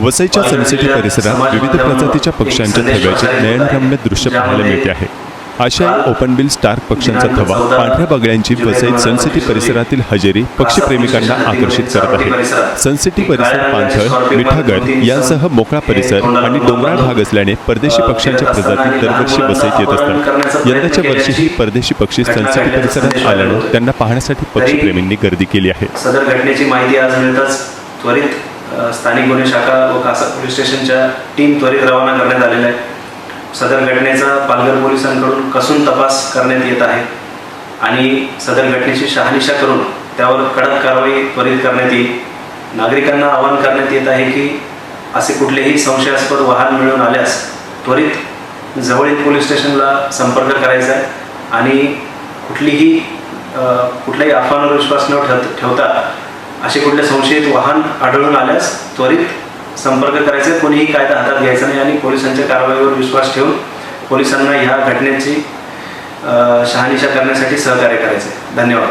वसईच्या सनसिटी परिसरात विविध प्रजातीच्या पक्ष्यांच्या थव्याचे नयनरम्य दृश्य पाहायला मिळते आहे. आशियाई ओपन बिल स्टार्क पक्ष्यांचा थवा पांढऱ्या बगळ्यांची वसईत सनसिटी परिसरातील हजेरी पक्षीप्रेमिकांना आकर्षित करत आहे. सनसिटी परिसर पाणथळ मिठागड यांसह मोकळा परिसर आणि डोंगराळ भाग असल्याने परदेशी पक्ष्यांच्या प्रजाती दरवर्षी वसईत येत असतात. यंदाच्या वर्षीही परदेशी पक्षी सनसिटी परिसरात आल्यानं त्यांना पाहण्यासाठी पक्षीप्रेमींनी गर्दी केली आहे. सदर घटनेची माहिती आज मिळताच त्वरित स्थानिक गुन्हे शाखा व कासा पोलीस स्टेशनच्या टीम त्वरित रवाना करण्यात आलेल्या आहे सदर घटनेचा पालघर पोलिसांकडून कसून तपास करण्यात येत आहे आणि सदर घटनेची शहानिशा करून त्यावर कडक कारवाई त्वरित करण्यात येईल. नागरिकांना आवाहन करण्यात येत आहे की असे कुठलेही संशयास्पद वाहन मिळून आल्यास त्वरित जवळील पोलीस स्टेशनला संपर्क करायचा आहे आणि कुठलीही कुठल्याही अफवांवर विश्वास न ठेव ठेवता असे कुठले संशयित वाहन आढळून आल्यास त्वरित संपर्क करायचा. कोणीही कायदा हातात घ्यायचा नाही आणि पोलिसांच्या कारवाईवर विश्वास ठेवून पोलिसांना ह्या घटनेची शहानिशा करण्यासाठी सहकार्य करायचे. धन्यवाद.